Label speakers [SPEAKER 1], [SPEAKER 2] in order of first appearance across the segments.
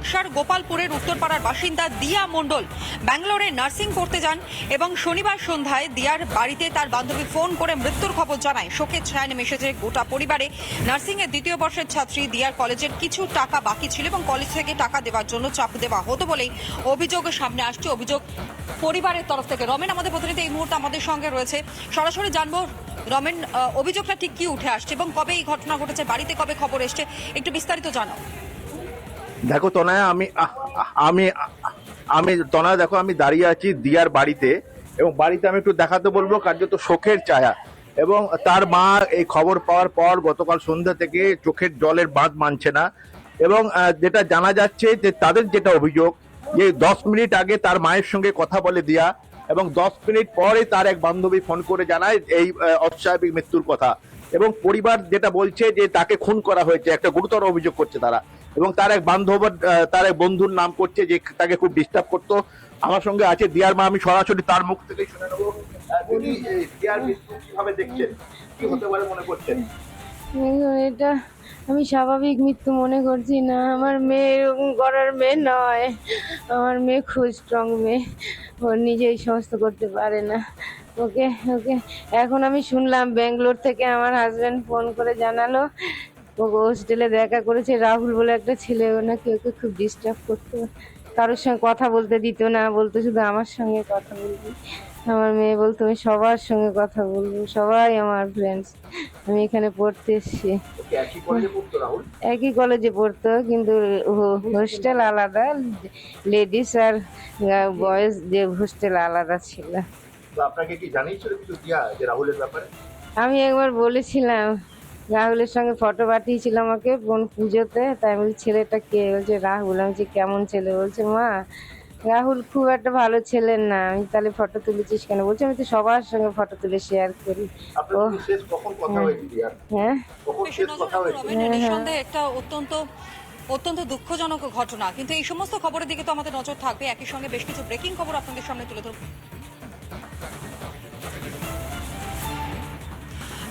[SPEAKER 1] বাক্সার গোপালপুরের উত্তরপাড়ার বাসিন্দা দিয়া মণ্ডল ব্যাঙ্গালোরে নার্সিং করতে যান এবং শনিবার সন্ধ্যায় দিয়ার বাড়িতে তার বান্ধবী ফোন করে মৃত্যুর খবর জানায়। শোকের ছায়া নেমে গোটা পরিবারে। নার্সিং এর দ্বিতীয় বর্ষের ছাত্রী দিয়ার কলেজের কিছু টাকা বাকি ছিল এবং কলেজ থেকে টাকা দেওয়ার জন্য চাপ দেওয়া হতো বলেই অভিযোগ সামনে আসছে। অভিযোগ পরিবারের তরফ থেকে। রমেন আমাদের প্রতিনিধি এই মুহূর্তে আমাদের সঙ্গে রয়েছে। সরাসরি জানব রমেন অভিযোগটা ঠিক কি উঠে আসছে এবং কবে এই ঘটনা ঘটেছে? বাড়িতে কবে খবর এসছে? একটু বিস্তারিত জানাও।
[SPEAKER 2] দেখো তনয়া, আমি আমি আমি, তনয়া দেখো, আমি দাঁড়িয়ে আছি দিয়ার বাড়িতে এবং বাড়িতে আমি একটু দেখাতে বলব কার্যত শোকের ছায়া এবং তার মা এই খবর পাওয়ার পর গতকাল সন্ধ্যা থেকে চোখের জলের বাঁধ মানছে না এবং যেটা জানা যাচ্ছে যে তাদের যেটা অভিযোগ যে দশ মিনিট আগে তার মায়ের সঙ্গে কথা বলে দিয়া এবং দশ মিনিট পরে তার এক বান্ধবী ফোন করে জানায় এই অস্বাভাবিক মৃত্যুর কথা এবং পরিবার যেটা বলছে যে তাকে খুন করা হয়েছে, একটা গুরুতর অভিযোগ করছে তারা। এবং তার এক বান্ধব তার এক বন্ধুর নাম করছে যে তাকে খুব ডিস্টার্ব করতো। আমার সঙ্গে আছে দিয়ার মা, আমি সরাসরি তার মুখ থেকে শুনে নেব।
[SPEAKER 3] এটা আমি স্বাভাবিক মৃত্যু মনে করছি না। আমার মেয়ে এরকম করার মেয়ে নয়। আমার মেয়ে খুব স্ট্রং মেয়ে। ও নিজেই সমস্ত করতে পারে না। ওকে ওকে। এখন আমি শুনলাম ব্যাঙ্গালোর থেকে আমার হাজব্যান্ড ফোন করে জানালো হোস্টেলে দেখা করেছে রাহুল বলে একটা ছেলে নাকি ওকে খুব ডিস্টার্ব করতো। কারোর সঙ্গে কথা বলতে দিত না বলতো শুধু আমার সঙ্গে কথা বলবি। আমার মেয়ে বলতো আমি সবার সঙ্গে কথা বলব সবাই আমার ফ্রেন্ডস আমি এখানে পড়তে এসেছি।
[SPEAKER 2] একই কলেজে পড়তো
[SPEAKER 3] কিন্তু হোস্টেল আলাদা লেডিস আর বয়েজ যে হোস্টেল আলাদা ছিল।
[SPEAKER 2] আপনাকে কি জানিয়েছিল কিছু? দিয়া যে রাহুলের ব্যাপারে?
[SPEAKER 3] আমি একবার বলেছিলাম। রাহুলের সঙ্গে ফটো পাঠিয়েছিল আমাকে বোন পুজোতে। তাই আমি বলছি, ছেলেটা কে? বলছে রাহুল। আমি বলছি কেমন ছেলে? বলছে মা রাহুল খুব একটা ভালো ছেলে না। আমি তাহলে ফটো তুলেছিস কেন? বলছি আমি তো সবার সঙ্গে ফটো তুলে শেয়ার করি। ও। হ্যাঁ।
[SPEAKER 2] হয়েছে
[SPEAKER 1] রমেন, নিঃসন্দেহে একটা অত্যন্ত অত্যন্ত দুঃখজনক ঘটনা। কিন্তু এই সমস্ত খবরের দিকে তো আমাদের নজর থাকবে। একই সঙ্গে বেশ কিছু ব্রেকিং খবর আপনাদের সামনে তুলে ধরব।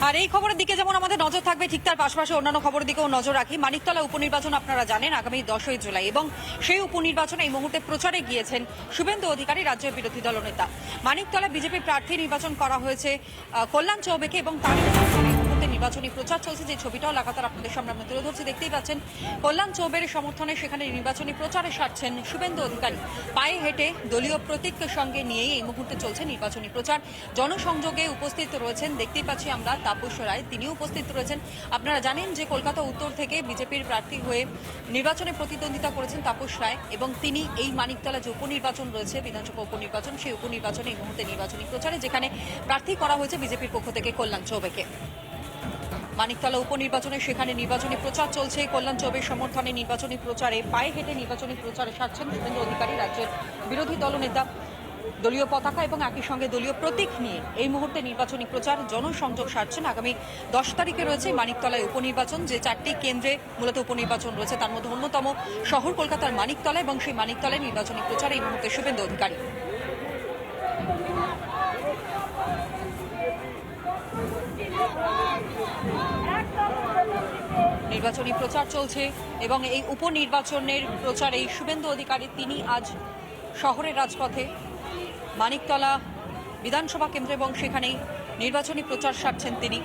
[SPEAKER 1] আর এই খবরের দিকে যেমন আমাদের নজর থাকবে, ঠিক তার পাশাপাশি অন্যান্য খবরের দিকেও নজর রাখি। মানিকতলা উপনির্বাচন আপনারা জানেন, আগামী দশই জুলাই, এবং সেই উপনির্বাচনে এই মুহূর্তে প্রচারে গিয়েছেন শুভেন্দু অধিকারী, রাজ্যের বিরোধী দলনেতা। মানিকতলা বিজেপি প্রার্থী নির্বাচন করা হয়েছে কল্যাণ চৌবেকে এবং তার নির্বাচনী প্রচার চলছে, যে ছবিটাও লাগাতার আপনাদের সামনে আমরা তুলে ধরছি, দেখতেই পাচ্ছেন। কল্যাণ চৌবের সমর্থনে সেখানে নির্বাচনী প্রচারে সারছেন শুভেন্দু অধিকারী। পায়ে হেঁটে দলীয় প্রতীককে সঙ্গে নিয়েই এই মুহূর্তে চলছে নির্বাচনী প্রচার। জনসংযোগে উপস্থিত রয়েছেন, দেখতেই পাচ্ছি আমরা তাপস রায়, তিনিও উপস্থিত রয়েছেন। আপনারা জানেন যে কলকাতা উত্তর থেকে বিজেপির প্রার্থী হয়ে নির্বাচনে প্রতিদ্বন্দ্বিতা করেছেন তাপস রায় এবং তিনি এই মানিকতলা যে উপনির্বাচন রয়েছে, বিধানসভা উপনির্বাচন, সেই উপনির্বাচনে এই মুহূর্তে নির্বাচনী প্রচারে যেখানে প্রার্থী করা হয়েছে বিজেপির পক্ষ থেকে কল্যাণ চৌবেকে। মানিকতলা উপনির্বাচনে সেখানে নির্বাচনী প্রচার চলছে। কল্যাণ চৌবের সমর্থনে নির্বাচনী প্রচারে পায়ে হেঁটে নির্বাচনী প্রচারে সারছেন শুভেন্দু অধিকারী, রাজ্যের বিরোধী দলনেতা দলীয় পতাকা এবং একই সঙ্গে দলীয় প্রতীক নিয়ে এই মুহূর্তে নির্বাচনী প্রচার, জনসংযোগ সারছেন। আগামী দশ তারিখে রয়েছে মানিকতলায় উপনির্বাচন, যে চারটি কেন্দ্রে মূলত উপনির্বাচন রয়েছে। তার মধ্যে অন্যতম শহর কলকাতার মানিকতলা এবং সেই মানিকতলায় নির্বাচনী প্রচারে এই মুহূর্তে শুভেন্দু অধিকারী। নির্বাচনী প্রচার চলছে এবং এই উপনির্বাচনের প্রচারে শুভেন্দু অধিকারী, তিনি আজ শহরের রাজপথে মানিকতলা বিধানসভা কেন্দ্র এবং সেখানেই নির্বাচনী প্রচার সারছেন তিনি।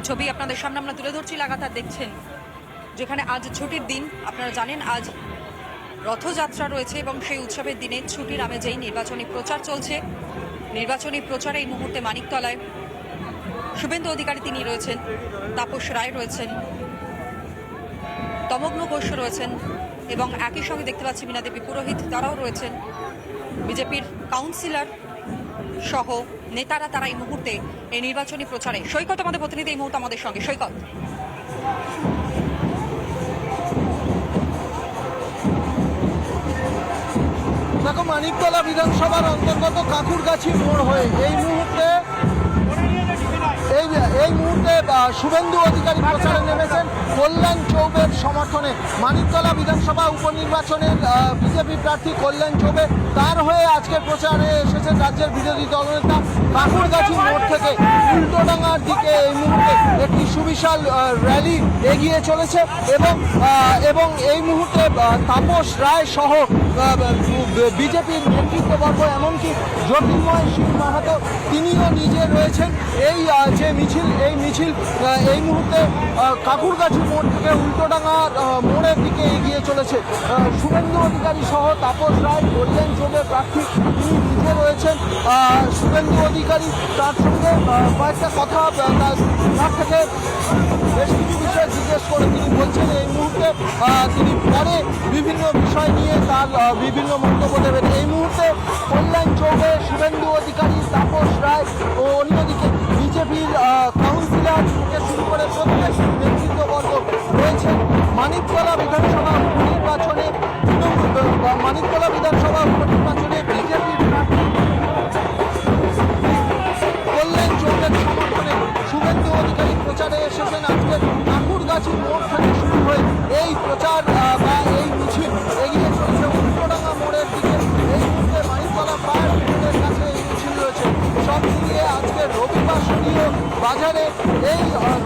[SPEAKER 1] সেই ছবি আপনাদের সামনে আমরা তুলে ধরছি, লাগাতার দেখছেন। যেখানে আজ ছুটির দিন, আপনারা জানেন, আজ রথযাত্রা রয়েছে এবং সেই উৎসবের দিনে ছুটির আমেজেই নির্বাচনী প্রচার চলছে। নির্বাচনী প্রচারে এই মুহূর্তে মানিকতলায় শুভেন্দু অধিকারী তিনি রয়েছেন, তাপস রায় রয়েছেন, তমগ্ন ঘোষ রয়েছেন এবং একই সঙ্গে দেখতে পাচ্ছি মীনা দেবী পুরোহিত তারাও রয়েছেন। বিজেপির কাউন্সিলর সহ নেতারা তারা এই মুহূর্তে এই নির্বাচনী প্রচারে। সৈকত আমাদের প্রতিনিধি এই মুহূর্তে আমাদের সঙ্গে। সৈকত।
[SPEAKER 4] দেখো, মানিকতলা বিধানসভার অন্তর্গত কাকুরগাছি মোড় হয়ে এই মুহূর্তে এই মুহূর্তে শুভেন্দু অধিকারী প্রচারে নেমেছেন কল্যাণ চৌবের সমর্থনে। মানিকতলা বিধানসভা উপনির্বাচনের বিজেপি প্রার্থী কল্যাণ চৌবে তার হয়ে আজকে প্রচারে এসেছেন রাজ্যের বিরোধী দলনেতা কাকুরগাছি মোড় থেকে। উল্টোডাঙ্গার দিকে এই মুহূর্তে একটি সুবিশাল র্যালি এগিয়ে চলেছে এবং এবং এই মুহূর্তে তাপস রায় সহ বিজেপির নেতৃত্ববর্গ এমনকি জ্যোতির্ময় সিং মাহাতো তিনিও নিজে রয়েছেন। এই যে মিছিল, এই মিছিল এই মুহূর্তে কাকুরগাছি মোড় থেকে উল্টোডাঙ্গা মোড়ের দিকে এগিয়ে চলেছে। শুভেন্দু অধিকারী সহ তাপস রায় কল্যাণ চৌবে প্রার্থী, তিনি নিজে রয়েছেন। শুভেন্দু অধিকারী তার সঙ্গে কয়েকটা কথা থেকে বেশ কিছু বিষয় জিজ্ঞেস করে তিনি বলছেন, এই মুহূর্তে তিনি পরে বিভিন্ন বিষয় নিয়ে তার বিভিন্ন মন্তব্য দেবেন। এই মুহূর্তে কল্যাণ চৌবে, শুভেন্দু অধিকারী, তাপস রায় ও অন্যদিকে বিজেপির কাউন্সিলর থেকে শুরু করে আজকে ঠাকুরগাছি মোড় থেকে শুরু হয়ে এই প্রচার বা এই মিছিল এগিয়ে চলেছে। উল্টোডাঙ্গা মোড়ের দিকে এই মুহূর্তে মানিকতলা ব্রিগেডের কাছে এই মিছিল রয়েছে। সব মিলিয়ে আজকে রবিবার শনিও বাজারে এই আহ,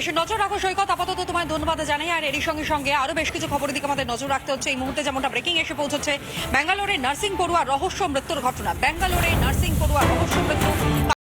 [SPEAKER 1] বেশ নজর রাখো সৈকত। আপাতত তোমায় ধন্যবাদ জানাই। আর এরই সঙ্গে সঙ্গে আরও বেশ কিছু খবরের দিকে আমাদের নজর রাখতে হচ্ছে। এই মুহূর্তে যেমনটা ব্রেকিং এসে পৌঁছচ্ছে ব্যাঙ্গালোরে নার্সিং পড়ুয়া রহস্য মৃত্যুর ঘটনা। ব্যাঙ্গালোরে নার্সিং পড়ুয়া রহস্য মৃত্যু